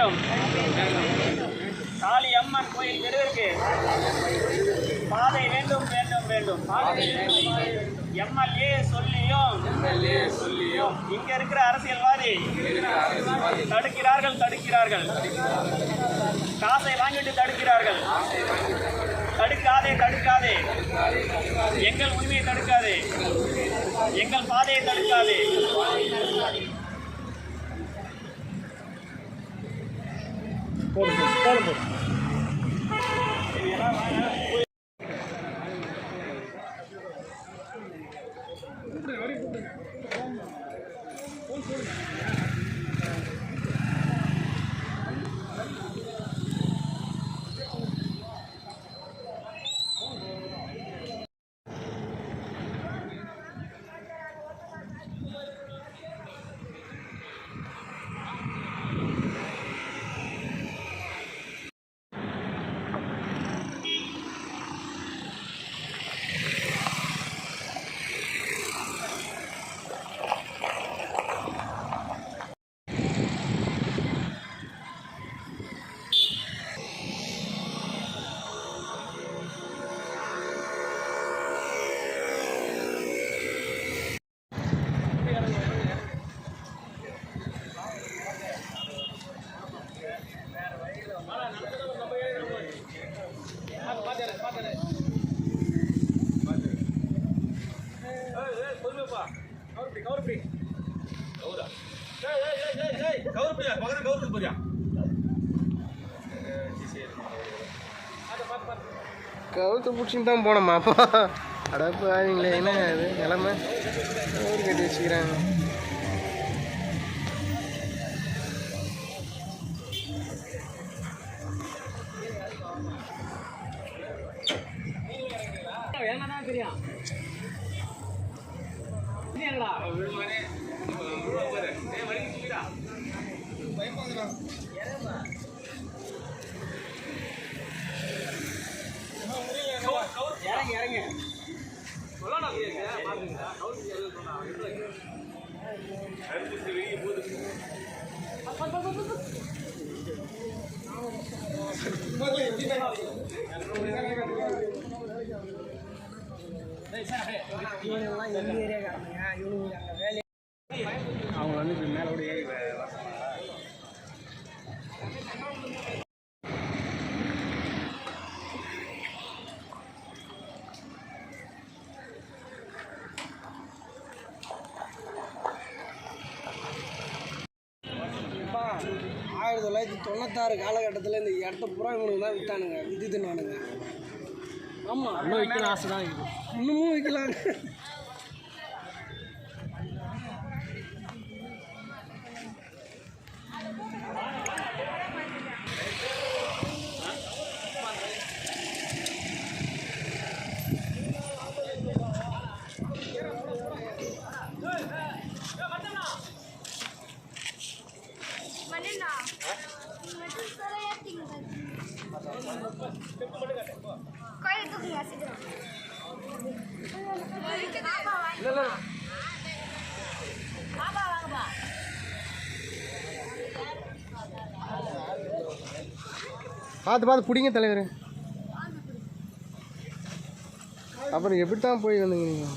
வேண்டும். காளி அம்மன் கோயில் தெருவிற்கு பாதை வேண்டும் வேண்டும் வேண்டும். எம்எல்ஏ சொல்லியும் சொல்லியும் இங்க இருக்கிற அரசியல்வாதி தடுக்கிறார்கள் தடுக்கிறார்கள். காசை வாங்கிட்டு தடுக்கிறார்கள். தடுக்காதே தடுக்காதே. எங்கள் உரிமையை தடுக்காதே. எங்கள் பாதையை தடுக்காதே. போடுங்க போடுங்க. போடுங்க கவுத்து பிடிச்சின்னு தான் போனோமா அப்போ. அடப்பு ஆவீங்களே என்ன இது? நிலமை? ஊர் கட்டி வச்சுக்கிறாங்க. அவங்க வந்து இப்படி மேலே ஏறி ஆயிரத்தி தொள்ளாயிரத்தி தொண்ணூத்தாறு காலகட்டத்தில் இந்த இடத்த பூரா இவனுக்கு தான் விற்றானுங்க விதி தின்னானுங்க ஆமாம் இன்னும் விற்கலாம் ஆசை தான் இன்னமும் விற்கலாங்க கோயில் தூக்குங்க சீக்கிரம் பாப்பா வாங்கப்பா பார்த்து பார்த்து பிடிங்க தலைவர். அப்புறம் எப்படி தான் போய் வந்தீங்க நீங்கள்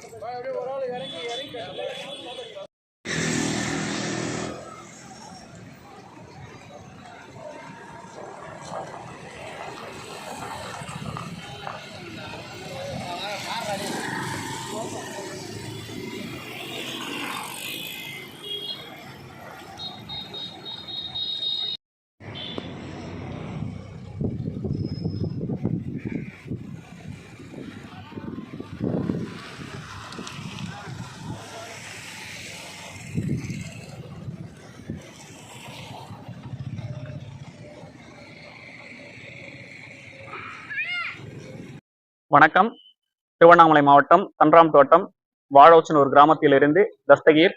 அப்படியே ஒரு ஆள் இறங்கி இறங்கி வணக்கம். திருவண்ணாமலை மாவட்டம் தன்றாம் தோட்டம் வாழோச்சனூர் கிராமத்திலிருந்து தஸ்தகீர்.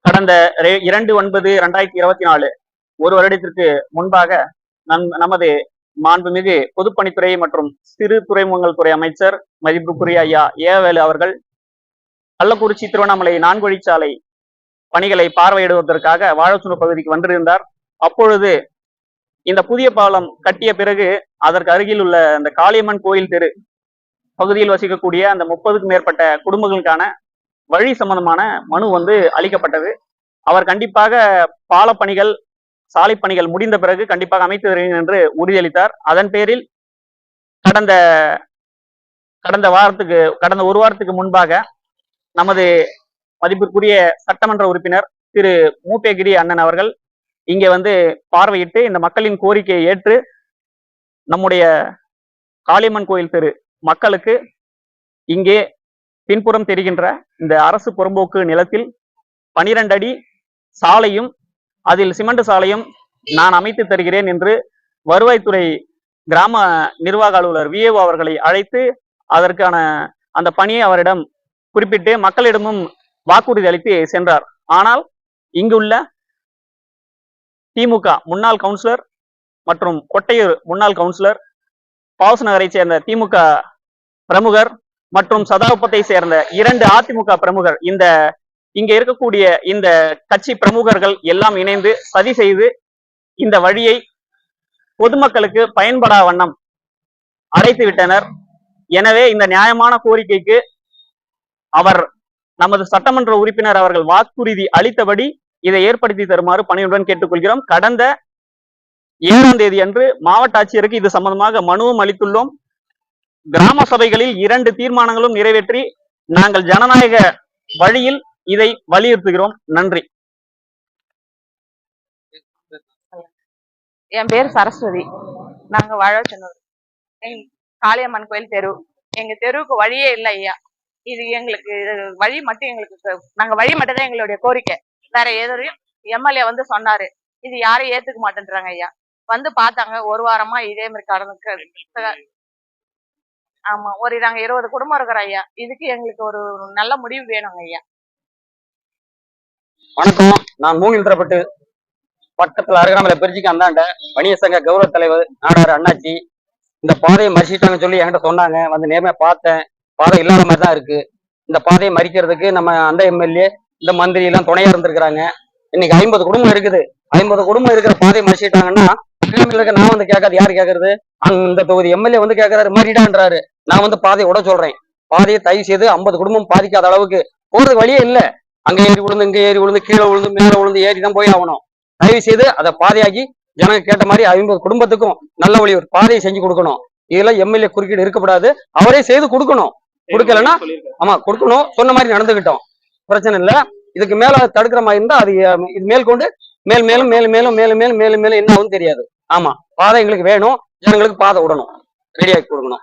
கடந்த ரெ- இரண்டு ஒன்பது ரெண்டாயிரத்தி இருபத்தி நாலு ஒரு வருடத்திற்கு முன்பாக நம் நமது மாண்புமிகு பொதுப்பணித்துறை மற்றும் சிறு துறைமுகங்கள் துறை அமைச்சர் மதிப்புக்குரிய ஐயா ஏவேலு அவர்கள் கள்ளக்குறிச்சி திருவண்ணாமலை நான்குழிச்சாலை பணிகளை பார்வையிடுவதற்காக வாழோச்சனூர் பகுதிக்கு வந்திருந்தார். அப்பொழுது இந்த புதிய பாலம் கட்டிய பிறகு அதற்கு அருகில் உள்ள அந்த காளியம்மன் கோயில் தெரு பகுதியில் வசிக்கக்கூடிய அந்த முப்பதுக்கும் மேற்பட்ட குடும்பங்களுக்கான வழி சம்பந்தமான மனு வந்து அளிக்கப்பட்டது. அவர் கண்டிப்பாக பாலப்பணிகள் சாலை பணிகள் முடிந்த பிறகு கண்டிப்பாக அமைத்து தருகிறேன் என்று உறுதியளித்தார். அதன் பேரில் கடந்த கடந்த வாரத்துக்கு கடந்த ஒரு வாரத்துக்கு முன்பாக நமது மதிப்பிற்குரிய சட்டமன்ற உறுப்பினர் திரு மூப்பேகிரி அண்ணன் அவர்கள் இங்கே வந்து பார்வையிட்டு இந்த மக்களின் கோரிக்கையை ஏற்று நம்முடைய காளியம்மன் கோயில் தெரு மக்களுக்கு இங்கே பின்புறம் தெரிகின்ற இந்த அரசு புறம்போக்கு நிலத்தில் பனிரெண்டு அடி சாலையும் அதில் சிமெண்ட் சாலையும் நான் அமைத்து தருகிறேன் என்று வருவாய்த்துறை கிராம நிர்வாக அலுவலர் விஏஓ அவர்களை அழைத்து அதற்கான அந்த பணியை அவரிடம் குறிப்பிட்டு மக்களிடமும் வாக்குறுதி அளித்து சென்றார். ஆனால் இங்குள்ள திமுக முன்னாள் கவுன்சிலர் மற்றும் கொட்டையூர் முன்னாள் கவுன்சிலர் பாவஸ் நகரை சேர்ந்த திமுக பிரமுகர் மற்றும் சதாபத்தை சேர்ந்த இரண்டு அதிமுக பிரமுகர். இந்த இங்க இருக்கக்கூடிய இந்த கட்சி பிரமுகர்கள் எல்லாம் இணைந்து சதி செய்து இந்த வழியை பொதுமக்களுக்கு பயன்படா வண்ணம் அடைத்து விட்டனர். எனவே இந்த நியாயமான கோரிக்கைக்கு அவர் நமது சட்டமன்ற உறுப்பினர் அவர்கள் வாக்குறுதி அளித்தபடி இதை ஏற்படுத்தி தருமாறு பணியுடன் கேட்டுக்கொள்கிறோம். கடந்த ஏழாம் தேதி அன்று மாவட்ட ஆட்சியருக்கு இது சம்பந்தமாக மனுவும் அளித்துள்ளோம். கிராம சபைகளில் இரண்டு தீர்மானங்களும் நிறைவேற்றி நாங்கள் ஜனநாயக வழியில் இதை வலியுறுத்துகிறோம். நன்றி. என் பேர் சரஸ்வதி. நாங்க வாழச்சனூர் எங் காளியம்மன் கோயில் தெரு. எங்க தெருவுக்கு வழியே இல்லை ஐயா. இது எங்களுக்கு இது வழி மட்டும் எங்களுக்கு நாங்க வழி மட்டும் தான் எங்களுடைய கோரிக்கை. வேற எதிரையும் எம்எல்ஏ வந்து சொன்னாரு. இது யாரும் ஏத்துக்க மாட்டேன்றாங்க ஐயா. வந்து பார்த்தாங்க. ஒரு வாரமா இதே மாதிரி கடனுக்கு ஆமா ஒரு நாங்க இருபது குடும்பம் இருக்கிறோம் ஐயா. இதுக்கு எங்களுக்கு ஒரு நல்ல முடிவு வேணுங்க ஐயா. வணக்கம். நான் மூங்கில் தரப்பட்டு பக்கத்துல அருகாமலை பிரிச்சுக்கு அந்தாண்ட வணிக சங்க கௌரவ தலைவர் நாடார் அண்ணாச்சி. இந்த பாதையை மறிச்சிட்டாங்கன்னு சொல்லி என்கிட்ட சொன்னாங்க. வந்து நேர்மையா பார்த்தேன். பாதை இல்லாத மாதிரி தான் இருக்கு. இந்த பாதையை மறிக்கிறதுக்கு நம்ம அந்த எம்எல்ஏ இந்த மந்திரி எல்லாம் துணையா இருந்திருக்கிறாங்க. இன்னைக்கு ஐம்பது குடும்பம் இருக்குது. ஐம்பது குடும்பம் இருக்கிற பாதையை மறிச்சிட்டாங்கன்னா இருக்க நான் வந்து கேட்காது யாரு கேட்கறது? அந்த தொகுதி எம்எல்ஏ வந்து கேட்கறாரு மாறிடான்றாரு. நான் வந்து பாதையை விட சொல்றேன். பாதையை தயவு செய்து ஐம்பது குடும்பம் பாதிக்காத அளவுக்கு. போறதுக்கு வழியே இல்லை. அங்க ஏறி விழுந்து இங்க ஏறி விழுந்து கீழே விழுந்து மேல விழுந்து ஏறி தான் போய் ஆகணும். தயவு செய்து அதை பாதையாக்கி ஜனங்க கேட்ட மாதிரி ஐம்பது குடும்பத்துக்கும் நல்ல வழி ஒரு பாதையை செஞ்சு கொடுக்கணும். இதெல்லாம் எம்எல்ஏ குறுக்கீடு இருக்கக்கூடாது. அவரே செய்து கொடுக்கணும். கொடுக்கலன்னா ஆமா கொடுக்கணும். சொன்ன மாதிரி நடந்துகிட்டோம். பிரச்சனை இல்ல. இதுக்கு மேல தடுக்கிற மாதிரி இருந்தா அது இது மேல் கொண்டு மேல் மேலும் மேலும் மேலும் மேலும் மேலும் மேலும் மேலும் என்ன ஆகும் தெரியாது. ஆமா பாதை எங்களுக்கு வேணும் ஜனங்களுக்கு பாதை விடணும். ரெடியாக்கி கொடுக்கணும்.